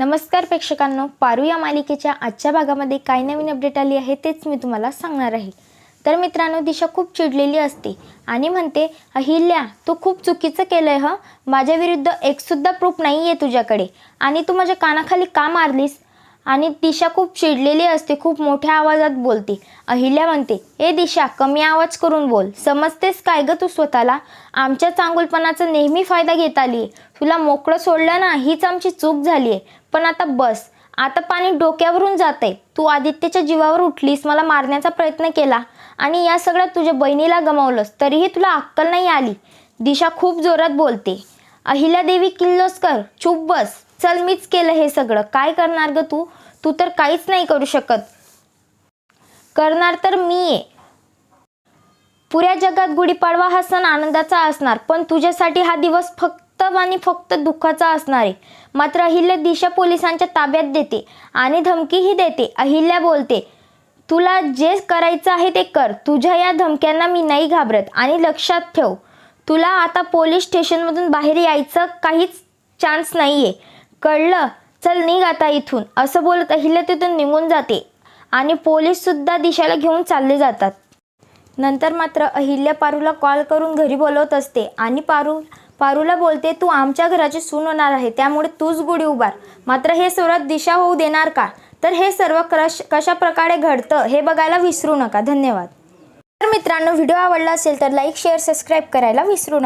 नमस्कार प्रेक्षकांनो पारू या मालिकेच्या आजच्या भागामध्ये काय नवीन अपडेट आली आहे तेच मी तुम्हाला सांगणार आहे. तर मित्रांनो दिशा खूप चिडलेली असते आणि म्हणते अहिल्या तू खूप चुकीचं केलं आहे हं? माझ्या विरुद्ध एकसुद्धा प्रूफ नाही आहे तुझ्याकडे आणि तू माझ्या कानाखाली का मारलीस? आणि दिशा खूप चिडलेली असते खूप मोठ्या आवाजात बोलते. अहिल्या म्हणते ए दिशा कमी आवाज करून बोल. समजतेस काय ग तू स्वतःला? आमच्या चांगुलपणाचा नेहमी फायदा घेत आली तुला मोकळं सोडलं ना हीच आमची चूक झाली आहे पण आता बस. आता पाणी डोक्यावरून जात आहे तू आदित्यच्या जीवावर उठलीस मला मारण्याचा प्रयत्न केला आणि या सगळ्यात तुझ्या बहिणीला गमावलंस. तरीही तुला अक्कल नाही आली. दिशा खूप जोरात बोलते. अहिल्यादेवी किल्लोस्कर चुप बस. चल मीच केलं हे सगळं. काय करणार ग तू? तू तर काहीच नाही करू शकत. करणार तर मी आहे पुऱ्या जगात गुढीपाडवा हा सण आनंदाचा असणार पण तुझ्यासाठी हा दिवस फक्त आणि फक्त दुःखाचा असणार आहे. मात्र अहिल्या दिशा पोलिसांच्या ताब्यात देते आणि धमकीही देते. अहिल्या बोलते तुला जे करायचं आहे ते कर. तुझ्या या धमक्यांना मी नाही घाबरत आणि लक्षात ठेव. तुला आता पोलीस स्टेशनमधून बाहेर यायचं काहीच चान्स नाही आहे कळलं? चल निघ आता इथून. असं बोलत अहिल्या तिथून निघून जाते आणि पोलीससुद्धा दिशाला घेऊन चालले जातात. नंतर मात्र अहिल्या पारूला कॉल करून घरी बोलवत असते आणि पारू पारूला बोलते तू आमच्या घराची सून होणार आहे त्यामुळे तूच गुढी उभार. मात्र हे सर्वात दिशा होऊ देणार का? तर हे सर्व क्रश कशा प्रकारे घडतं हे बघायला विसरू नका. धन्यवाद. तर मित्रांनो व्हिडिओ आवडला असेल तर लाईक शेअर सबस्क्राईब करायला विसरू नका.